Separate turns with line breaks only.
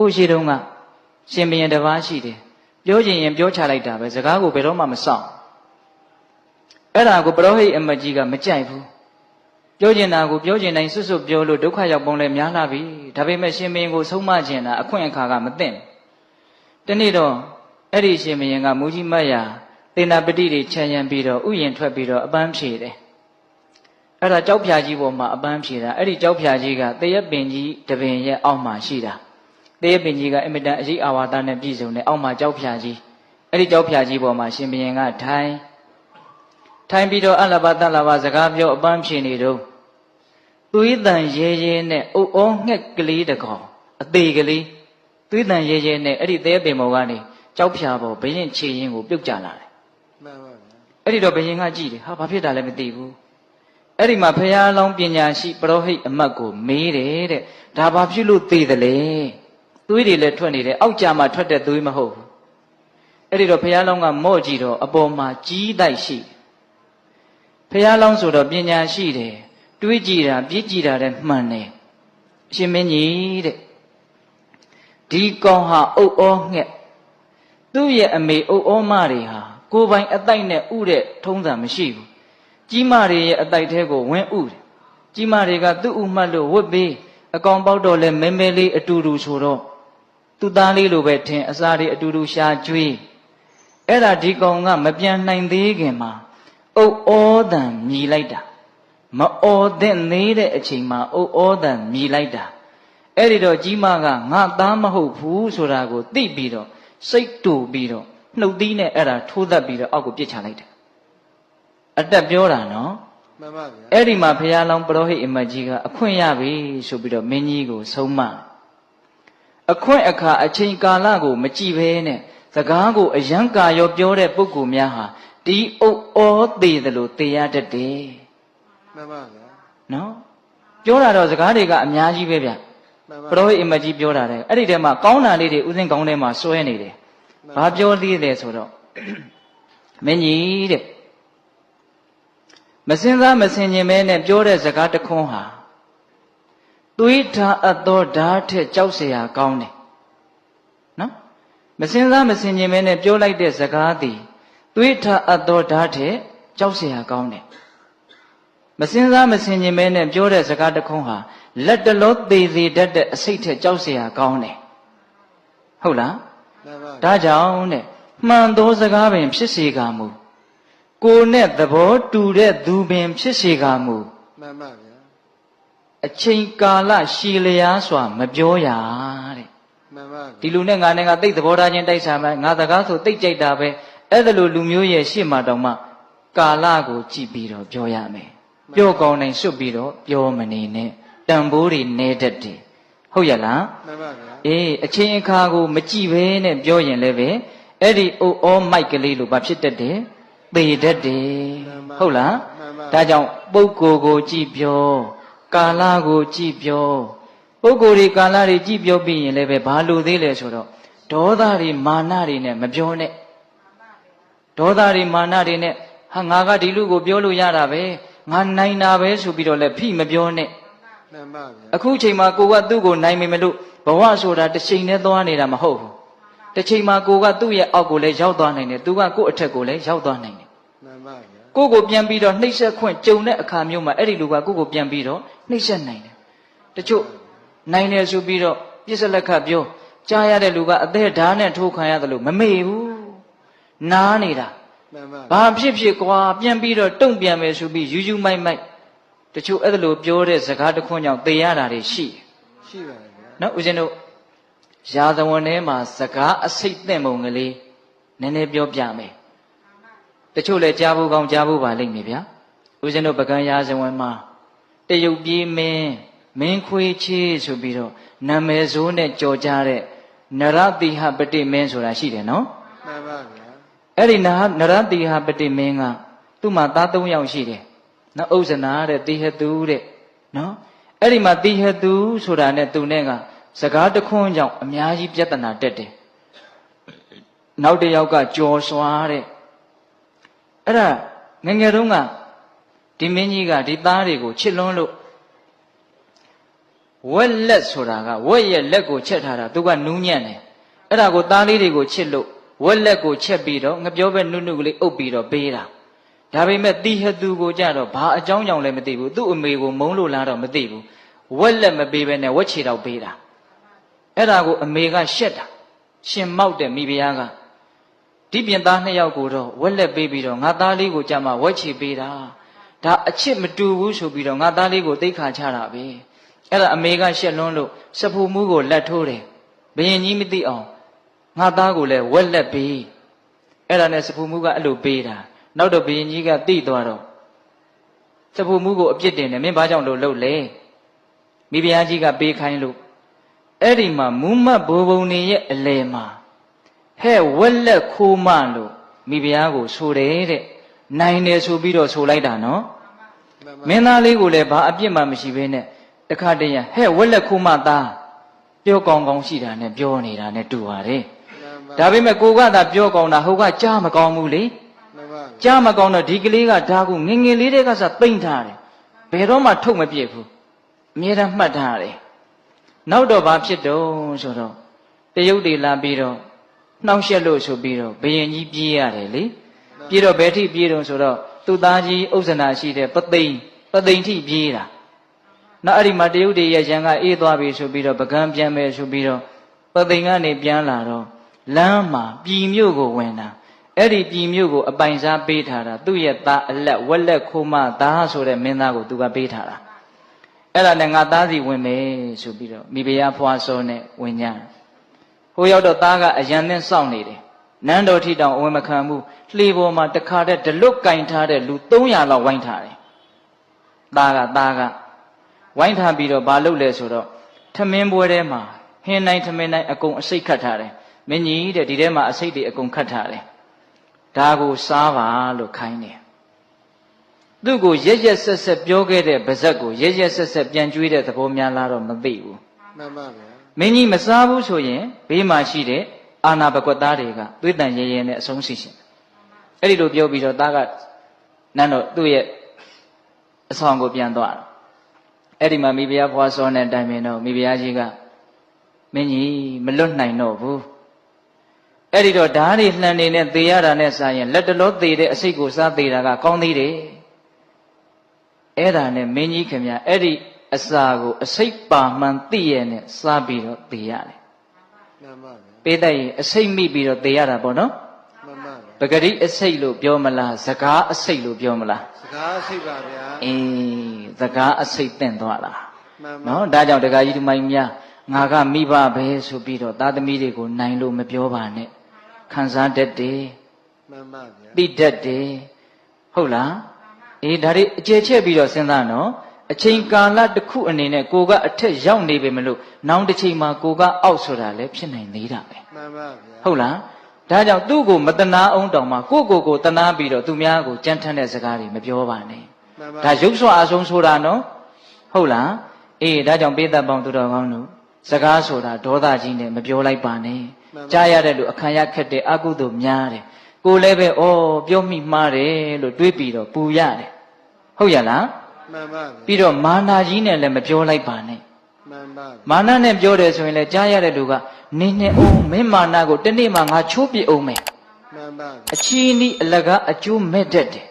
ဟိုရှိတုန်းကရှင်ဘုရင်တစ်ပါးရှိတယ်ပြောချင်ရင်ပြောချလိုက်တာပဲစကားကိုဘယ်တော့မှမဆောင်အဲ့ဒါကိုပရောဟိတ်အမတ်ကြီးကမကြိုက်ဘူးပြောချင်တာကိုပြောချင်တိုင်းစွတ်စွတ်ပြောလို့ဒုက္ခရောက်ပုံလဲများလာပြီဒါပေမဲ့ရှင်ဘုရင်ကိုဆုံးမချင်တာအခွင့်အခါကမသင့်ဘူးတနေ့တော့အဲ့ဒီရှင်ဘုရင်ကမူကြီးမတ်ရာသေနာပတိတွေခြံရံပြီးတော့ဥယျင်ထွက်ပြီးတော့အပန်းဖြေတယ်အဲ့ဒါကြောက်ဖြာကြီးပေါ်မှာအပန်းဖြေတာအဲ့ဒီကြောက်ဖြာကြီးကတရက်ပင်ကြီးတပင်ရဲ့အောက်မှာရှိတာ တရက်ပင်ကြီးကအင်မတန်အရေးအာဝါဒနဲ့ပြည့်စုံတဲ့အောက်မှာကြောက်ဖြာကြီးအဲ့ဒီကြောက်ဖြာကြီးပေါ်မှာရှင်ဘုရင်ကထိုင်ထိုင်ပြီးတော့အလဘတလဘစကားပြောအပန်းဖြေနေတော့သွေးတန်ရဲရဲနဲ့အုပ်အောငှက်ကလေးတကောင်အသေးကလေးသွေးတန်ရဲရဲနဲ့အဲ့ဒီသဲပင်ပေါ်ကနေကြောက်ဖြာပေါ်ဘရင်ခြေရင်းကိုပြုတ်ကျလာတယ်
မှန်ပါဗျာ
အဲ့ဒီတော့ဘယင်ကကြည့်တယ်ဟာဘာဖြစ်တာလဲမသိဘူးအဲ့ဒီမှာဖရာလောင်းပညာရှိပရောဟိတ်အမတ်ကိုမေးတယ်တဲ့ဒါဘာဖြစ်လို့သိတယ်လဲ သွေးတွေလည်းထွက်နေတယ်အောက်ကြမှာထွက်တဲ့သွေးမဟုတ်ဘူးအဲ့ဒီတော့ဖရာလောင်းကမော့ကြည့်တော့အပေါ်မှာကြီးတိုက်ရှိတယ်ဖရာလောင်းဆိုတော့ပညာရှိတယ်တွေးကြည့်တာပြည့်ကြည့်တာတဲ့မှန်တယ်အရှင်မင်းကြီးတဲ့ဒီကောင်ဟာအုတ်ဩငှက်သူ့ရဲ့အမေအုပ်ဩမတွေဟာကိုယ်ပိုင်အတိုက်နဲ့ဥတဲ့ထုံးစံမရှိဘူးကြီးမတွေရဲ့အတိုက်ထဲကိုဝင်ဥတယ်ကြီးမတွေကသူ့ဥမှတ်လို့ဝတ်ပေးအကောင်ပေါက်တော့လဲမဲမဲလေးအတူတူဆိုတော့ သူ့သားလေးလိုပဲထင်အစာတွေအတူတူရှာကျွေးအဲ့ဒါဒီကောင်ကမပြန်နိုင်သေးခင်မှာအုပ်ဩတန်မြည်လိုက်တာမအော်တဲ့နေတဲ့အချိန်မှာအုပ်ဩတန်မြည်လိုက်တာအဲ့ဒီတော့ကြီးမကငါသားမဟုတ်ဘူးဆိုတာကိုသိပြီးတော့စိတ်တူပြီးတော့နှုတ်သီးနဲ့အဲ့ဒါထိုးသက်ပြီးတော့အောက်ကိုပြစ်ချလိုက်တယ်အတက်ပြောတာနော်
မှန်ပါဗျာ
အဲ့ဒီမှာဘုရားလောင်းပရောဟိတ်အမတ်ကြီးကအခွင့်ရပြီဆိုပြီးတော့မင်းကြီးကိုဆုံးမ အခွင့်အခါအချိန်ကာလကို မကြည့်ဘဲနဲ့စကားကိုအယံကာရောပြောတဲ့ပုဂ္ဂိုလ်များဟာဒီအုပ်ဩသေးတယ်လို့သိရတတ်တယ်
မှန်ပါဗျာ
နော်ပြောတာတော့စကားတွေကအများကြီးပဲဗျ
မှန်ပါ
ပရောဟိတ်အမတ်ကြီးပြောတာတဲ့အဲ့ဒီထဲမှာကောင်းတာလေးတွေဥစဉ်ကောင်းထဲမှာစွဲနေတယ်ဘာပြောသေးတယ်ဆိုတော့မင်းကြီးတဲ့မစင်စားမစင်ញင်မဲနဲ့ပြောတဲ့စကားတစ်ခွန်းဟာ သွေးထားအပ်သောဓာတ်ထက်ကြောက်เสียကောင်းတယ်နော်မစင်စားမစင်ញင်မဲနဲ့ပြောလိုက်တဲ့စကားသည်သွေးထားအပ်သောဓာတ်ထက်ကြောက်เสียကောင်းတယ်မစင်စားမစင်ញင်မဲနဲ့ပြောတဲ့စကားတစ်ခွန်းဟာလက်တလောသေးသေးတတ်တဲ့အစိတ်ထက်ကြောက်เสียကောင်းတယ်ဟုတ်လား
မှန်ပါ
ဒါကြောင့်တဲ့မှန်သောစကားပင်ဖြစ်စေကမူကိုယ်နဲ့သဘောတူတဲ့သူပင်ဖြစ်စေကမူ
မှန်ပါဗျာ
အချိန်ကာလရှည်လျားစွာမပြောရတဲ့
မှန်ပါ
ဒီလူနဲ့ငါနဲ့ကတိတ်သဘောထားချင်းတိုက်ဆိုင်မယ်ငါစကားဆိုတိတ်ကြိုက်တာပဲအဲ့ဒါလိုလူမျိုးရဲ့ရှေ့မှာတောင်မှကာလကိုကြည့်ပြီးတော့ပြောရမယ်ပြောကောင်းနိုင်စွတ်ပြီးတော့ပြောမနေနဲ့တန်ဖိုးတွေနေတတ်တယ်ဟုတ်ရလား
မှန်ပါဗျာ
အေးအချင်းအခါကို မကြည့်ဘဲနဲ့ပြောရင်လည်းပဲအဲ့ဒီအိုအောမိုက်ကလေးလိုဘာဖြစ်တတ်တယ်သေတတ်တယ်ဟုတ်လား
မှန်ပါ
ဒါကြောင့်ပုဂ္ဂိုလ်ကိုကြည့်ပြော ကာလကိုကြည့်ပြောပုဂ္ဂိုလ်တွေကာလတွေကြည့်ပြောပြီးရင်လည်းပဲဘာလို့သေးလဲဆိုတော့ဒေါသတွေမာနတွေနဲ့မပြောနဲ့ဒေါသတွေမာနတွေနဲ့ဟာငါကဒီလူကိုပြောလို့ရတာပဲငါနိုင်တာပဲဆိုပြီးတော့လည်းဖိမပြောနဲ့
မှန်ပါဗျာ
အခုချိန်မှာကိုကသူ့ကိုနိုင်မိမလို့ဘဝဆိုတာတစ်ချိန်နဲ့သွားနေတာမဟုတ်ဘူးတစ်ချိန်မှာကိုကသူ့ရဲ့အောက်ကိုလည်းရောက်သွားနိုင်တယ်သူကကို့အထက်ကိုလည်းရောက်သွားနိုင်တယ်
မှန်ပါဗျာ
ကိုကိုပြန်ပြီးတော့နှိမ့်ဆက်ခွင့်ကြုံတဲ့အခါမျိုးမှာအဲ့ဒီလူကကိုကိုပြန်ပြီးတော့နှိမ့်ဆက်နိုင်တယ်တချို့နိုင်တယ်ဆိုပြီးတော့ပြစ်စလက်ခတ်ပြောကြားရတဲ့လူကအသက်ဓာတ်နဲ့ထိုးခံရတယ်လို့မမေ့ဘူးနားနေတာ
မှန်ပါ
ဘာဖြစ်ဖြစ်ကွာပြန်ပြီးတော့တုံ့ပြန်မယ်ဆိုပြီးယူယူမိုက်မိုက်တချို့အဲ့ဒါလိုပြောတဲ့စကားတစ်ခွန်းကြောင့်သေရတာတွေရှိတယ်
ရှိပါတယ်ဗျာ
နော်ဦးဇင်းတို့ရာဇဝင်ထဲမှာစကားအစိတ်သင့်ပုံကလေးနည်းနည်းပြောပြမယ် တချို့လည်းကြားဖို့ကောင်းကြားဖို့ပါလိမ့်မယ်ဗျာဦးဇင်းတို့ပကံရာဇဝင်မှာတရုတ်ပြည်မင်းမင်းခွေးချေးဆိုပြီးတော့နာမည်ဆိုးနဲ့ကြော်ကြတဲ့နရတိဟပတိမင်းဆိုတာရှိတယ်နော်
မှန်ပါဗျာ
အဲ့ဒီနာနရတိဟပတိမင်းကသူ့မှာသား၃ယောက်ရှိတယ်နော်ဥဇနာတဲ့တိဟတုတဲ့နော်အဲ့ဒီမှာတိဟတုဆိုတာနဲ့သူနဲ့ကစကားတခွန်းကြောင့်အများကြီးပြဿနာတက်တယ်နောက်တစ်ယောက်ကကြော်စွာတဲ့ အဲ့ဒါငယ်ငယ်တုန်းကဒီမင်းကြီးကဒီသားတွေကိုချစ်လွန်းလို့ဝက်လက်ဆိုတာကဝက်ရဲ့လက်ကိုချက်ထားတာသူကနူးညံ့တယ်အဲ့ဒါကိုသားလေးတွေကိုချစ်လို့ဝက်လက်ကိုချက်ပြီးတော့ငပြောပဲနုနုကလေးအုပ်ပြီးတော့ပေးတာဒါပေမဲ့တီဟသူကိုကြတော့ဘာအကြောင်းကြောင့်လဲမသိဘူးသူ့အမေကိုမုန်းလို့လားတော့မသိဘူးဝက်လက်မပေးဘဲနဲ့ဝက်ချေတော့ပေးတာအဲ့ဒါကိုအမေကရှက်တာရှင်မောက်တဲ့မိဖုရားက ဒီပြင်သားနှစ်ယောက်ကိုတော့ဝက်လက်ပေးပြီးတော့ငါသားလေးကိုကြမှာဝက်ချေပေးတာဒါအချစ်မတူဘူးဆိုပြီးတော့ငါသားလေးကိုတိတ်ခါချတာပဲအဲ့ဒါအမေကရှက်လွန်းလို့စဖူမှုကိုလက်ထိုးတယ်ဘယင်ကြီးမသိအောင်ငါသားကိုလည်းဝက်လက်ပေးအဲ့ဒါနဲ့စဖူမှုကအဲ့လိုပေးတာနောက်တော့ဘယင်ကြီးကတိသွားတော့စဖူမှုကိုအပြစ်တင်တယ်မင်းဘာကြောင့်လို့လှုပ်လဲမိဖုရားကြီးကပေးခိုင်းလို့အဲ့ဒီမှာမူးမတ်ဘိုးဘုံနေရဲ့အလဲမှာ ဟဲ့ဝက်လက်ခိုးမလို့မိဖုရားကိုဆိုတယ်တဲ့နိုင်တယ်ဆိုပြီးတော့ဆိုလိုက်တာနော်
မှန်ပါ
မင်းသားလေးကိုလည်းဘာအပြစ်မှမရှိဘဲနဲ့တခါတည်းရဟဲ့ဝက်လက်ခုမသားပြောကောင်းကောင်းရှိတာနဲ့ပြောနေတာနဲ့တူပါတယ်
မှန်ပါ
ဒါပေမဲ့ကိုကသာပြောကောင်းတာဟိုကကြားမကောင်းဘူးလေ
မှန်ပါ
ကြားမကောင်းတော့ဒီကလေးကဒါကိုငငယ်လေးတွေကစပိမ့်ထားတယ်ဘယ်တော့မှထုတ်မပြစ်ဘူးအမြဲတမ်းမှတ်ထားတယ်နောက်တော့ဘာဖြစ်တော့ဆိုတော့တရုတ်တွေလာပြီးတော့ နှောင့်ယှက်လို့ဆိုပြီးတော့ဘယင်ကြီးပြေးရတယ်လေပြေတော့ဘယ်ထိပြေးတော့ဆိုတော့သူ့သားကြီးဥစ္ဆနာရှိတဲ့ပသိမ်ပသိမ်ထိပြေးတာနောက်အဲ့ဒီမှာတရုတ်တွေရဲ့ရန်ကအေးသွားပြီဆိုပြီးတော့ပကံပြန်မယ်ဆိုပြီးတော့ပသိမ်ကနေပြန်လာတော့လမ်းမှာပြည်မြို့ကိုဝင်တာအဲ့ဒီပြည်မြို့ကိုအပိုင်စားပေးထားတာသူ့ရဲ့သားအလက်ဝက်လက်ခိုးမသားဆိုတဲ့မင်းသားကိုသူကပေးထားတာအဲ့ဒါနဲ့ငါသားစီဝင်မယ်ဆိုပြီးတော့မိဖုရားဖွာစောနဲ့ဝင်ကြတယ် ဟိုရောက်တော့သားကအရန်နဲ့စောင့်နေတယ်နန်းတော်ထိတောင်အဝင်မခံဘူးလှေပေါ်မှာတခါတည်းဒလွတ်ကင်ထားတဲ့လူ300လောက်ဝိုင်းထားတယ်။သားကသားကဝိုင်းထားပြီးတော့ဘာလုပ်လဲဆိုတော့ထမင်းပွဲထဲမှာဟင်းနိုင်ထမင်းနိုင်အကုန်အစိတ်ခတ်ထားတယ်။မင်းကြီးတဲ့ဒီထဲမှာအစိတ်တွေအကုန်ခတ်ထားတယ်။ဒါကိုစားပါလို့ခိုင်းတယ်။သူ့ကိုရက်ရက်ဆက်ဆက်ပြောခဲ့တဲ့ဗဇက်ကိုရက်ရက်ဆက်ဆက်ပြန်ကျွေးတဲ့သဘောများလားတော့မသိဘူး။
မှန်ပါဗျာ
မင်းကြီးမစားဘူးဆိုရင်ဘေးမှာရှိတဲ့အာနာဘကွက်သားတွေကသွေးတန်ရဲရဲနဲ့အဆုံးစီရှင်အဲ့ဒီလိုပြောပြီးတော့သားကနန်းတော့သူ့ရဲ့အဆောင်ကိုပြန်သွားတယ်အဲ့ဒီမှာမိဖုရားဘွားစောနဲ့တိုင်ပင်တော့မိဖုရားကြီးကမင်းကြီးမလွတ်နိုင်တော့ဘူးအဲ့ဒီတော့ဓာတ်တွေလှန်နေတဲ့သေရတာနဲ့စားရင်လက်တလောသေတဲ့အစိတ်ကိုစားသေးတာကကောင်းသေးတယ်အဲ့ဒါနဲ့မင်းကြီးခင်ဗျအဲ့ဒီ အစာကိုအစိတ်ပါမှန်သိရနဲ့စားပြီးတော့သေရတယ်
မှန်ပါဗျာ
ပေးတတ်ရင်အစိတ်မိပြီးတော့သေရတာပေါ့နော်
မှန်ပါဗျာ
ပဂရိအစိတ်လို့ပြောမလားစကားအစိတ်လို့ပြောမလား
စကားစိတ်ပါဗျာ
အေးစကားအစိတ်တင့်သွားတာ
မှန်ပါ
နော်ဒါကြောင့်ဒကာကြီးဒီမိုင်းများငါကမိဘပဲဆိုပြီးတော့သားသမီးတွေကိုနိုင်လို့မပြောပါနဲ့ခံစားတတ်တယ်
မှန်ပါဗျာ
သိတတ်တယ်ဟုတ်လားအေးဒါတွေအကျယ်ချက်ပြီးတော့စဉ်းစားနော် အချိန်ကာလတစ်ခုအနေနဲ့ကိုကအထက်ရောက်နေပေမလို့နောက်တစ်ချိန်မှာကိုကအောက်ဆိုတာလည်းဖြစ်နိုင်သေးတာပဲ
မှန်ပါဗျာ
ဟုတ်လားဒါကြောင့်သူ့ကိုမတနာအောင်တောင်မှကိုယ့်ကိုယ်ကိုတနာပြီးတော့သူများကိုကြမ်းထမ်းတဲ့စကားတွေမပြောပါနဲ့
မှန်ပါ
ဒါရုပ်စွာအဆုံးဆိုတာနော်ဟုတ်လားအေးဒါကြောင့်ပေးသက်ပေါင်းသူတော်ကောင်းတို့စကားဆိုတာဒေါသကြီးနဲ့မပြောလိုက်ပါနဲ့ကြားရတဲ့လူအခမ်းရခက်တဲ့အကုသို့များတယ်ကိုယ်လည်းပဲဩပြောမိမှားတယ်လို့တွေးပြီးတော့ပူရတယ်ဟုတ်ရလား
မှန်ပါဗျာ
ပြီးတော့မာနာကြီးနဲ့လည်းမပြောလိုက်ပါနဲ့
မှန်ပါဗျာ
မာနနဲ့ပြောတယ်ဆိုရင်လည်းကြားရတဲ့လူကနင်းနေအောင်မင်းမာနကိုတနေ့မှငါချိုးပြအောင်မယ်
မှန်ပါဗျာ
အချီးနီးအလကားအကျိုးမဲ့တတ်တယ်